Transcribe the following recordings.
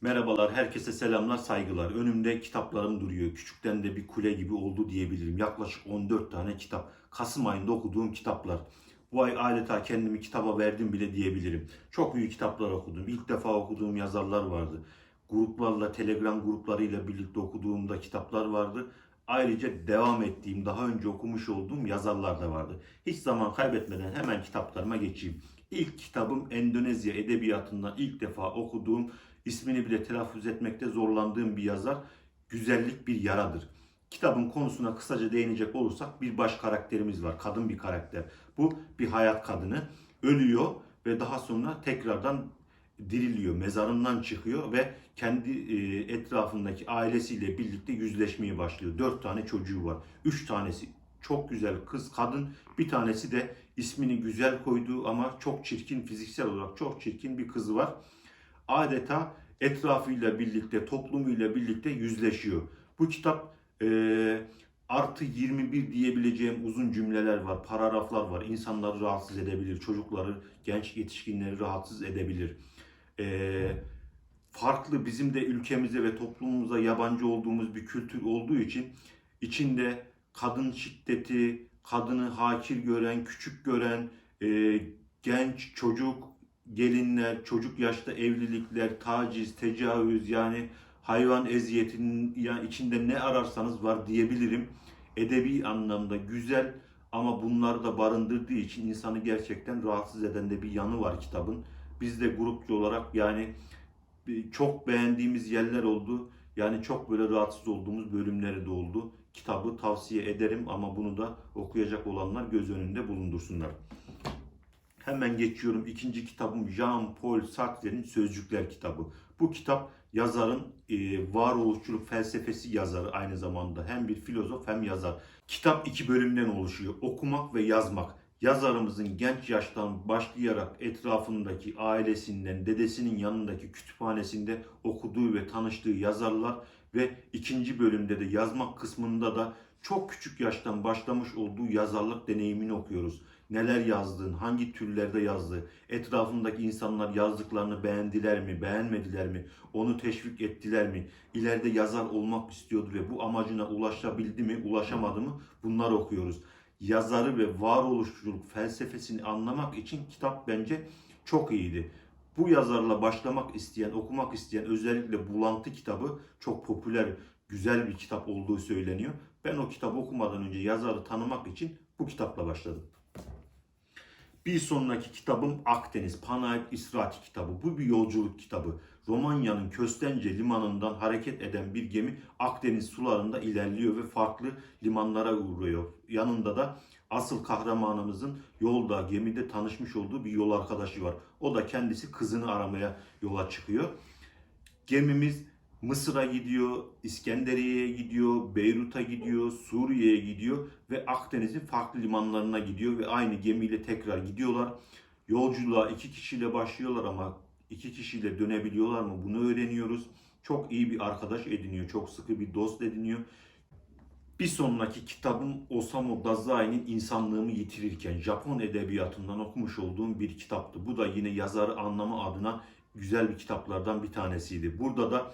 Merhabalar, herkese selamlar, saygılar. Önümde kitaplarım duruyor. Küçükten de bir kule gibi oldu diyebilirim. Yaklaşık 14 tane kitap. Kasım ayında okuduğum kitaplar. Bu ay adeta kendimi kitaba verdim bile diyebilirim. Çok büyük kitaplar okudum. İlk defa okuduğum yazarlar vardı. Gruplarla, Telegram gruplarıyla birlikte okuduğumda kitaplar vardı. Ayrıca devam ettiğim, daha önce okumuş olduğum yazarlar da vardı. Hiç zaman kaybetmeden hemen kitaplarıma geçeyim. İlk kitabım Endonezya Edebiyatı'ndan ilk defa okuduğum, ismini bile telaffuz etmekte zorlandığım bir yazar. Güzellik bir yaradır. Kitabın konusuna kısaca değinecek olursak bir baş karakterimiz var. Kadın bir karakter. Bu bir hayat kadını. Ölüyor ve daha sonra tekrardan diriliyor, mezarından çıkıyor ve kendi e, etrafındaki ailesiyle birlikte yüzleşmeye başlıyor. Dört tane çocuğu var. Üç tanesi çok güzel kız, kadın. Bir tanesi de ismini güzel koyduğu ama çok çirkin, fiziksel olarak çok çirkin bir kızı var. Adeta etrafıyla birlikte, toplumuyla birlikte yüzleşiyor. Bu kitap e, artı 21 diyebileceğim uzun cümleler var, paragraflar var. İnsanları rahatsız edebilir, çocukları, genç yetişkinleri rahatsız edebilir. E, farklı bizim de ülkemize ve toplumumuza yabancı olduğumuz bir kültür olduğu için içinde kadın şiddeti, kadını hakir gören, küçük gören, e, genç, çocuk, gelinler, çocuk yaşta evlilikler, taciz, tecavüz yani hayvan eziyetinin yani içinde ne ararsanız var diyebilirim. Edebi anlamda güzel ama bunları da barındırdığı için insanı gerçekten rahatsız eden de bir yanı var kitabın. Biz de grupçu olarak yani e, çok beğendiğimiz yerler oldu. Yani çok böyle rahatsız olduğumuz bölümleri de oldu. Kitabı tavsiye ederim ama bunu da okuyacak olanlar göz önünde bulundursunlar. Hemen geçiyorum. İkinci kitabım Jean-Paul Sartre'nin Sözcükler kitabı. Bu kitap yazarın e, varoluşçuluk felsefesi yazarı aynı zamanda. Hem bir filozof hem yazar. Kitap iki bölümden oluşuyor. Okumak ve yazmak. Yazarımızın genç yaştan başlayarak etrafındaki ailesinden, dedesinin yanındaki kütüphanesinde okuduğu ve tanıştığı yazarlar ve ikinci bölümde de yazmak kısmında da çok küçük yaştan başlamış olduğu yazarlık deneyimini okuyoruz. Neler yazdığın, hangi türlerde yazdığı, etrafındaki insanlar yazdıklarını beğendiler mi, beğenmediler mi, onu teşvik ettiler mi, ileride yazar olmak istiyordu ve bu amacına ulaşabildi mi, ulaşamadı mı bunları okuyoruz. Yazarı ve varoluşçuluk felsefesini anlamak için kitap bence çok iyiydi. Bu yazarla başlamak isteyen, okumak isteyen özellikle Bulantı kitabı çok popüler, güzel bir kitap olduğu söyleniyor. Ben o kitabı okumadan önce yazarı tanımak için bu kitapla başladım. Bir sonraki kitabım Akdeniz, Panayip İsrati kitabı. Bu bir yolculuk kitabı. Romanya'nın Köstence limanından hareket eden bir gemi Akdeniz sularında ilerliyor ve farklı limanlara uğruyor. Yanında da asıl kahramanımızın yolda, gemide tanışmış olduğu bir yol arkadaşı var. O da kendisi kızını aramaya yola çıkıyor. Gemimiz Mısır'a gidiyor, İskenderiye'ye gidiyor, Beyrut'a gidiyor, Suriye'ye gidiyor ve Akdeniz'in farklı limanlarına gidiyor ve aynı gemiyle tekrar gidiyorlar. Yolculuğa iki kişiyle başlıyorlar ama iki kişiyle dönebiliyorlar mı bunu öğreniyoruz. Çok iyi bir arkadaş ediniyor, çok sıkı bir dost ediniyor. Bir sonraki kitabım Osamu Dazai'nin İnsanlığımı Yitirirken Japon edebiyatından okumuş olduğum bir kitaptı. Bu da yine yazarı anlama adına güzel bir kitaplardan bir tanesiydi. Burada da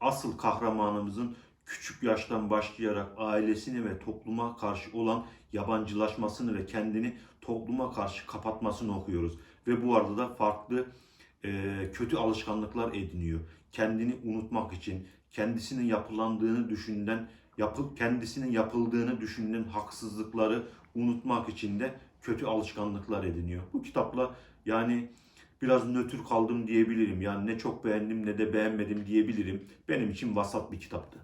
asıl kahramanımızın küçük yaştan başlayarak ailesini ve topluma karşı olan yabancılaşmasını ve kendini topluma karşı kapatmasını okuyoruz. Ve bu arada da farklı e, kötü alışkanlıklar ediniyor. Kendini unutmak için, kendisinin yapılandığını düşünen, yapıp kendisinin yapıldığını düşünen haksızlıkları unutmak için de kötü alışkanlıklar ediniyor. Bu kitapla yani biraz nötr kaldım diyebilirim. Yani ne çok beğendim ne de beğenmedim diyebilirim. Benim için vasat bir kitaptı.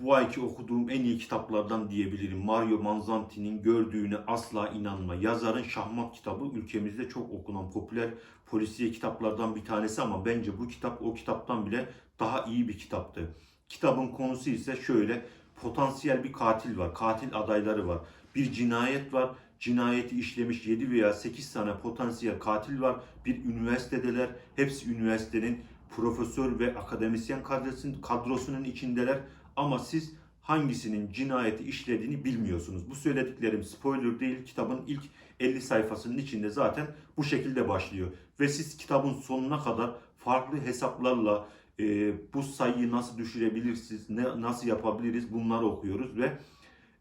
Bu ayki okuduğum en iyi kitaplardan diyebilirim. Mario Manzanti'nin Gördüğüne Asla İnanma. Yazarın Şahmat kitabı ülkemizde çok okunan popüler polisiye kitaplardan bir tanesi ama bence bu kitap o kitaptan bile daha iyi bir kitaptı. Kitabın konusu ise şöyle potansiyel bir katil var. Katil adayları var. Bir cinayet var cinayeti işlemiş 7 veya 8 tane potansiyel katil var. Bir üniversitedeler. Hepsi üniversitenin profesör ve akademisyen kadrosunun, kadrosunun içindeler. Ama siz hangisinin cinayeti işlediğini bilmiyorsunuz. Bu söylediklerim spoiler değil. Kitabın ilk 50 sayfasının içinde zaten bu şekilde başlıyor. Ve siz kitabın sonuna kadar farklı hesaplarla e, bu sayıyı nasıl düşürebilirsiniz, ne, nasıl yapabiliriz bunları okuyoruz ve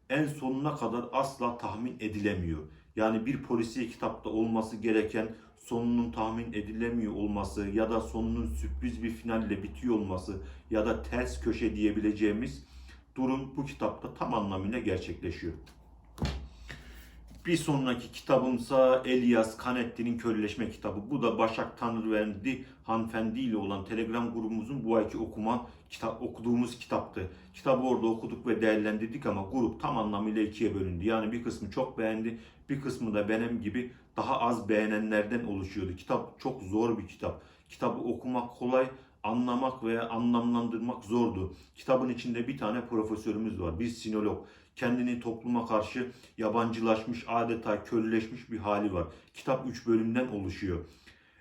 en sonuna kadar asla tahmin edilemiyor. Yani bir polisiye kitapta olması gereken sonunun tahmin edilemiyor olması ya da sonunun sürpriz bir finalle bitiyor olması ya da ters köşe diyebileceğimiz durum bu kitapta tam anlamıyla gerçekleşiyor. Bir sonraki kitabımsa Elias Canetti'nin Köleleşme kitabı. Bu da Başak Tanrıverdi hanımefendi ile olan Telegram grubumuzun bu ayki okuma kitap, okuduğumuz kitaptı. Kitabı orada okuduk ve değerlendirdik ama grup tam anlamıyla ikiye bölündü. Yani bir kısmı çok beğendi, bir kısmı da benim gibi daha az beğenenlerden oluşuyordu. Kitap çok zor bir kitap. Kitabı okumak kolay, anlamak veya anlamlandırmak zordu. Kitabın içinde bir tane profesörümüz var, bir sinolog. Kendini topluma karşı yabancılaşmış, adeta köleleşmiş bir hali var. Kitap 3 bölümden oluşuyor.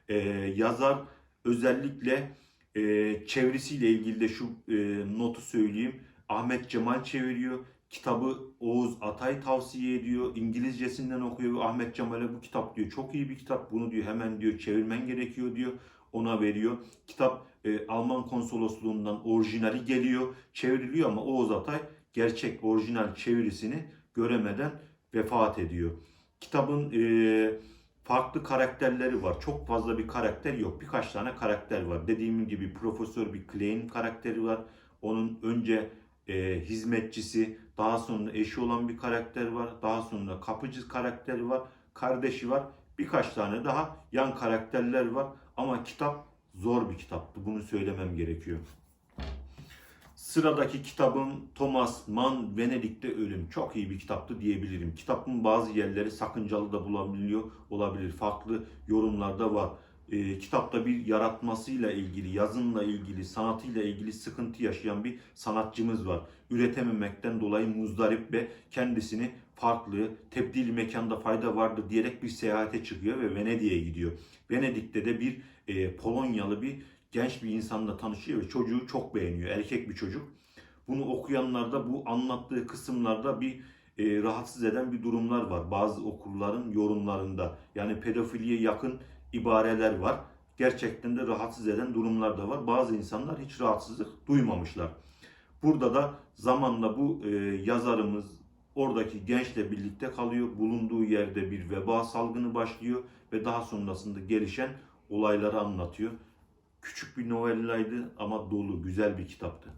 Ee, yazar özellikle e, çevresiyle ilgili de şu e, notu söyleyeyim. Ahmet Cemal çeviriyor. Kitabı Oğuz Atay tavsiye ediyor. İngilizcesinden okuyor ve Ahmet Cemal'e bu kitap diyor çok iyi bir kitap. Bunu diyor hemen diyor çevirmen gerekiyor diyor. Ona veriyor. Kitap e, Alman konsolosluğundan orijinali geliyor. Çevriliyor ama Oğuz Atay gerçek orijinal çevirisini göremeden vefat ediyor. Kitabın e, farklı karakterleri var. Çok fazla bir karakter yok. Birkaç tane karakter var. Dediğim gibi Profesör bir Klein karakteri var. Onun önce e, hizmetçisi, daha sonra eşi olan bir karakter var. Daha sonra kapıcı karakteri var. Kardeşi var. Birkaç tane daha yan karakterler var. Ama kitap zor bir kitaptı. Bunu söylemem gerekiyor. Sıradaki kitabım Thomas Mann Venedik'te Ölüm. Çok iyi bir kitaptı diyebilirim. Kitabın bazı yerleri sakıncalı da bulabiliyor olabilir. Farklı yorumlarda var. E, kitapta bir yaratmasıyla ilgili, yazınla ilgili, sanatıyla ilgili sıkıntı yaşayan bir sanatçımız var. Üretememekten dolayı muzdarip ve kendisini farklı, tebdil mekanda fayda vardır diyerek bir seyahate çıkıyor ve Venedik'e gidiyor. Venedik'te de bir e, Polonyalı bir genç bir insanla tanışıyor ve çocuğu çok beğeniyor. Erkek bir çocuk. Bunu okuyanlarda bu anlattığı kısımlarda bir e, rahatsız eden bir durumlar var. Bazı okurların yorumlarında. Yani pedofiliye yakın ibareler var. Gerçekten de rahatsız eden durumlar da var. Bazı insanlar hiç rahatsızlık duymamışlar. Burada da zamanla bu e, yazarımız oradaki gençle birlikte kalıyor. Bulunduğu yerde bir veba salgını başlıyor ve daha sonrasında gelişen olayları anlatıyor. Küçük bir novellaydı ama dolu, güzel bir kitaptı.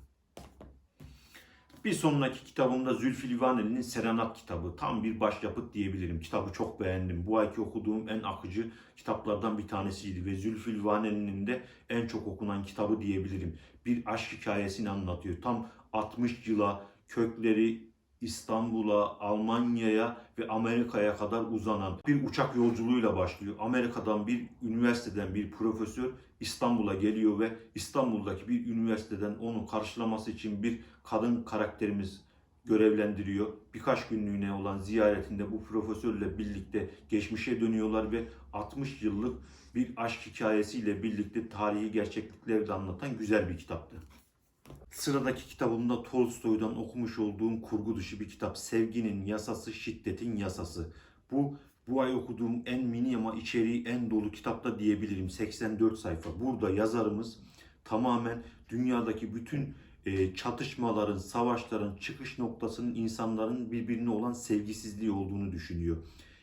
Bir sonraki kitabımda Zülfü Livaneli'nin Serenat kitabı. Tam bir başyapıt diyebilirim. Kitabı çok beğendim. Bu ayki okuduğum en akıcı kitaplardan bir tanesiydi. Ve Zülfü Livaneli'nin de en çok okunan kitabı diyebilirim. Bir aşk hikayesini anlatıyor. Tam 60 yıla kökleri İstanbul'a, Almanya'ya ve Amerika'ya kadar uzanan bir uçak yolculuğuyla başlıyor. Amerika'dan bir üniversiteden bir profesör İstanbul'a geliyor ve İstanbul'daki bir üniversiteden onu karşılaması için bir kadın karakterimiz görevlendiriyor. Birkaç günlüğüne olan ziyaretinde bu profesörle birlikte geçmişe dönüyorlar ve 60 yıllık bir aşk hikayesiyle birlikte tarihi gerçeklikleri de anlatan güzel bir kitaptı. Sıradaki kitabımda Tolstoy'dan okumuş olduğum kurgu dışı bir kitap. Sevginin Yasası, Şiddetin Yasası. Bu bu ay okuduğum en mini ama içeriği en dolu kitapta diyebilirim. 84 sayfa. Burada yazarımız tamamen dünyadaki bütün e, çatışmaların, savaşların çıkış noktasının insanların birbirine olan sevgisizliği olduğunu düşünüyor.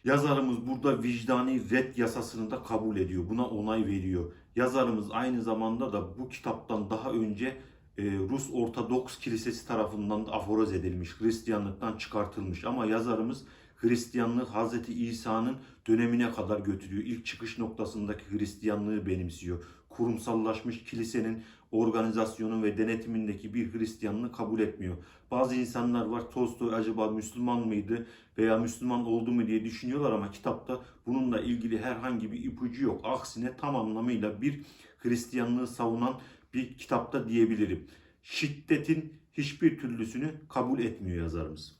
Yazarımız burada vicdani red yasasını da kabul ediyor. Buna onay veriyor. Yazarımız aynı zamanda da bu kitaptan daha önce Rus Ortodoks Kilisesi tarafından da aforoz edilmiş, Hristiyanlıktan çıkartılmış. Ama yazarımız Hristiyanlığı Hz. İsa'nın dönemine kadar götürüyor. İlk çıkış noktasındaki Hristiyanlığı benimsiyor. Kurumsallaşmış kilisenin organizasyonu ve denetimindeki bir Hristiyanlığı kabul etmiyor. Bazı insanlar var Tolstoy acaba Müslüman mıydı veya Müslüman oldu mu diye düşünüyorlar ama kitapta bununla ilgili herhangi bir ipucu yok. Aksine tam anlamıyla bir Hristiyanlığı savunan bir kitapta diyebilirim. Şiddetin hiçbir türlüsünü kabul etmiyor yazarımız.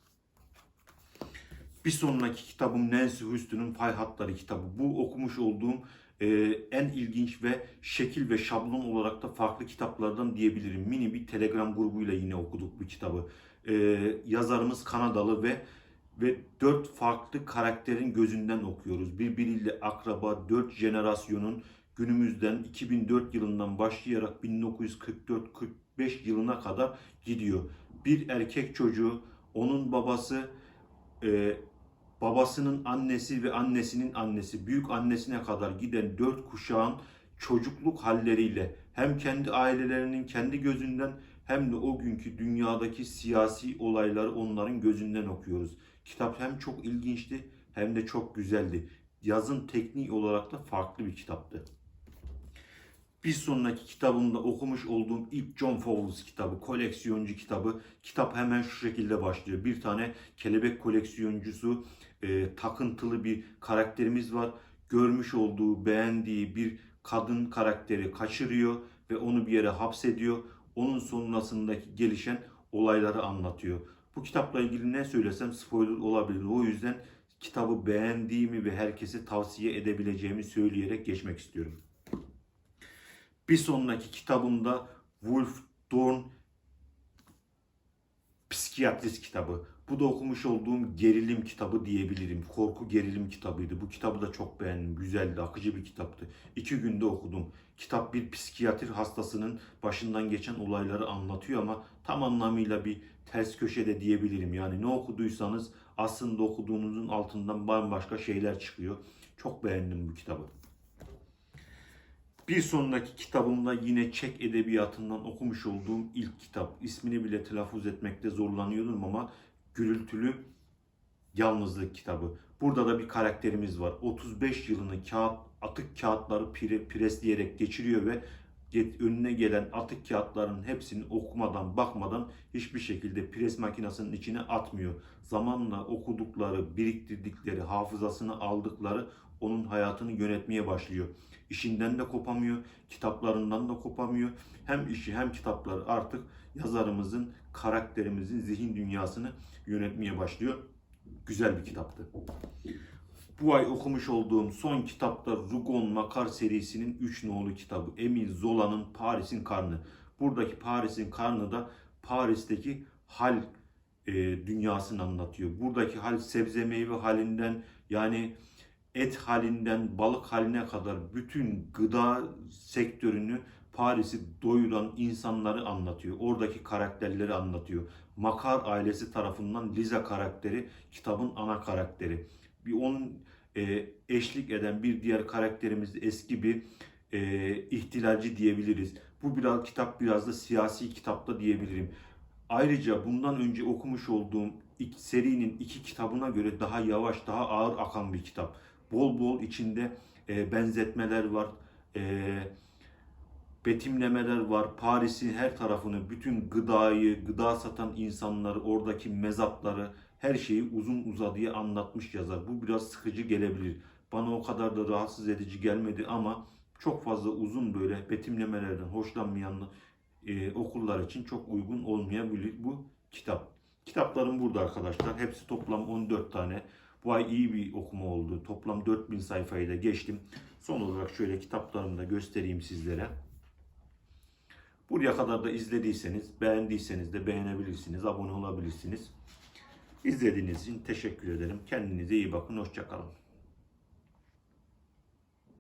Bir sonraki kitabım Nancy Houston'un Pay Hatları kitabı. Bu okumuş olduğum e, en ilginç ve şekil ve şablon olarak da farklı kitaplardan diyebilirim. Mini bir Telegram grubuyla yine okuduk bu kitabı. e, yazarımız Kanadalı ve ve dört farklı karakterin gözünden okuyoruz. Birbiriyle akraba dört jenerasyonun günümüzden 2004 yılından başlayarak 1944-45 yılına kadar gidiyor. Bir erkek çocuğu, onun babası, e, babasının annesi ve annesinin annesi, büyük annesine kadar giden dört kuşağın çocukluk halleriyle hem kendi ailelerinin kendi gözünden hem de o günkü dünyadaki siyasi olayları onların gözünden okuyoruz. Kitap hem çok ilginçti hem de çok güzeldi. Yazın tekniği olarak da farklı bir kitaptı. Bir sonraki kitabımda okumuş olduğum ilk John Fowles kitabı, koleksiyoncu kitabı. Kitap hemen şu şekilde başlıyor. Bir tane kelebek koleksiyoncusu, e, takıntılı bir karakterimiz var. Görmüş olduğu, beğendiği bir kadın karakteri kaçırıyor ve onu bir yere hapsediyor. Onun sonrasındaki gelişen olayları anlatıyor. Bu kitapla ilgili ne söylesem spoiler olabilir. O yüzden kitabı beğendiğimi ve herkese tavsiye edebileceğimi söyleyerek geçmek istiyorum. Bir sonraki kitabımda Wolf Dorn Psikiyatrist kitabı. Bu da okumuş olduğum gerilim kitabı diyebilirim. Korku gerilim kitabıydı. Bu kitabı da çok beğendim. Güzeldi, akıcı bir kitaptı. İki günde okudum. Kitap bir psikiyatri hastasının başından geçen olayları anlatıyor ama tam anlamıyla bir ters köşede diyebilirim. Yani ne okuduysanız aslında okuduğunuzun altından bambaşka şeyler çıkıyor. Çok beğendim bu kitabı. Bir sonraki kitabımda yine Çek edebiyatından okumuş olduğum ilk kitap. İsmini bile telaffuz etmekte zorlanıyordum ama Gürültülü Yalnızlık kitabı. Burada da bir karakterimiz var. 35 yılını kağıt, atık kağıtları pire, presleyerek geçiriyor ve önüne gelen atık kağıtların hepsini okumadan, bakmadan hiçbir şekilde pres makinesinin içine atmıyor. Zamanla okudukları, biriktirdikleri, hafızasını aldıkları onun hayatını yönetmeye başlıyor. İşinden de kopamıyor, kitaplarından da kopamıyor. Hem işi hem kitapları artık yazarımızın, karakterimizin zihin dünyasını yönetmeye başlıyor. Güzel bir kitaptı. Bu ay okumuş olduğum son kitapta Rugon Makar serisinin 3 nolu kitabı. Emil Zola'nın Paris'in Karnı. Buradaki Paris'in Karnı da Paris'teki hal e, dünyasını anlatıyor. Buradaki hal sebze meyve halinden yani et halinden balık haline kadar bütün gıda sektörünü Paris'i doyuran insanları anlatıyor. Oradaki karakterleri anlatıyor. Makar ailesi tarafından Liza karakteri kitabın ana karakteri. Bir onun e, eşlik eden bir diğer karakterimiz eski bir e, ihtilalci diyebiliriz. Bu biraz kitap biraz da siyasi kitapta diyebilirim. Ayrıca bundan önce okumuş olduğum serinin iki kitabına göre daha yavaş, daha ağır akan bir kitap. Bol bol içinde e, benzetmeler var. E, betimlemeler var. Paris'in her tarafını, bütün gıdayı, gıda satan insanları, oradaki mezatları, her şeyi uzun uzadıya anlatmış yazar. Bu biraz sıkıcı gelebilir. Bana o kadar da rahatsız edici gelmedi ama çok fazla uzun böyle betimlemelerden hoşlanmayan e, okullar için çok uygun olmayabilir bu kitap. Kitaplarım burada arkadaşlar. Hepsi toplam 14 tane. Bu ay iyi bir okuma oldu. Toplam 4000 sayfayı da geçtim. Son olarak şöyle kitaplarımı da göstereyim sizlere. Buraya kadar da izlediyseniz, beğendiyseniz de beğenebilirsiniz, abone olabilirsiniz. İzlediğiniz için teşekkür ederim. Kendinize iyi bakın, hoşçakalın.